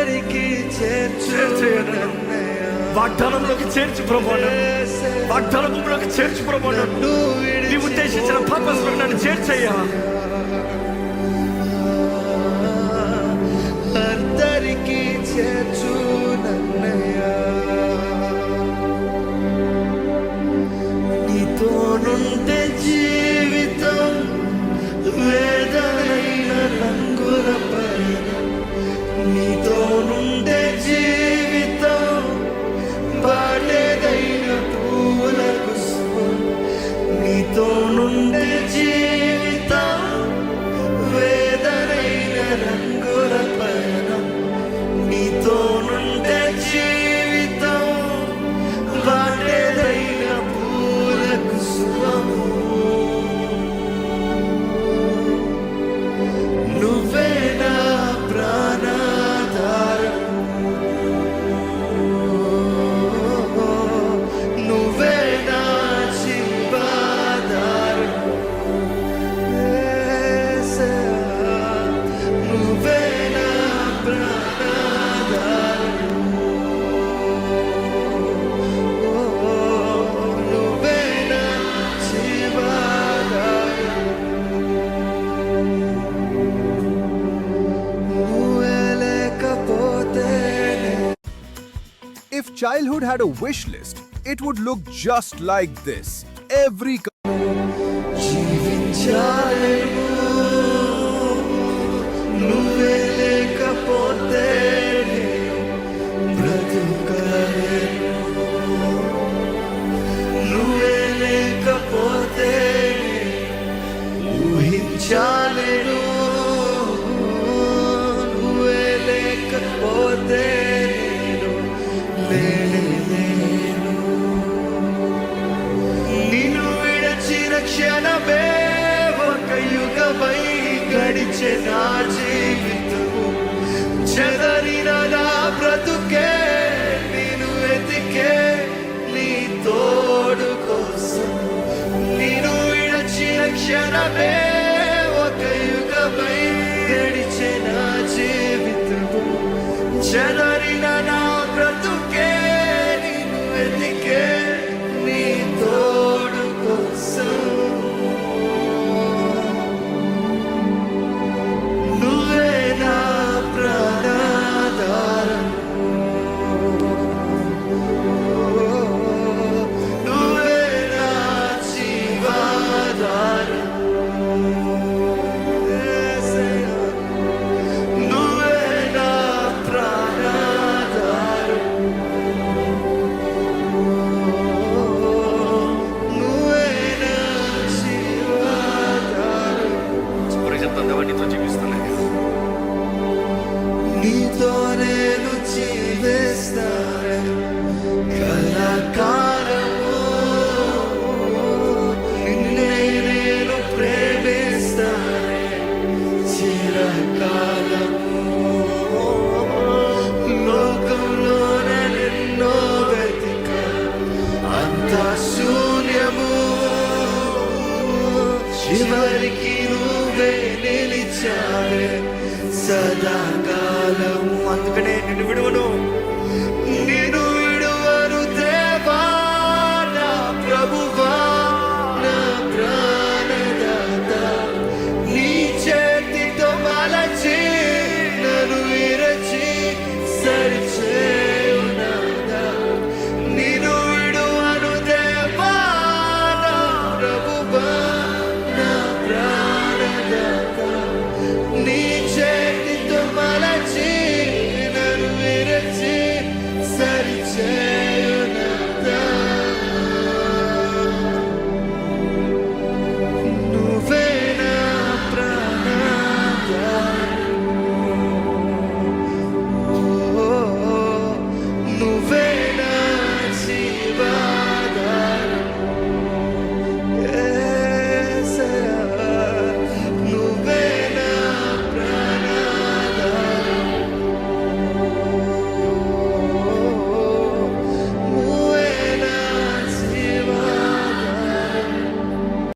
దగ్గరికి వాగ్దానంలోకి చేర్చు ప్రభావం వాగ్దానంలోకి చేర్చు ప్రభావం నీ ఉద్దేశించిన పర్పస్ నన్ను చేర్చయ్యా. అందరికీ చేర్చు childhood had a wish list, it would look just like this. Every. నీడపై గడిచే నా జీవితము. చెదరిన నా బ్రతుకే నేను వెతికే నీ తోడు కోసం. నేను విడచిన క్షణమే ఒక యుగమై గడిచే నా జీవితము. చెదరి సదాకాలము. అందుకనే నిన్ను విడువను.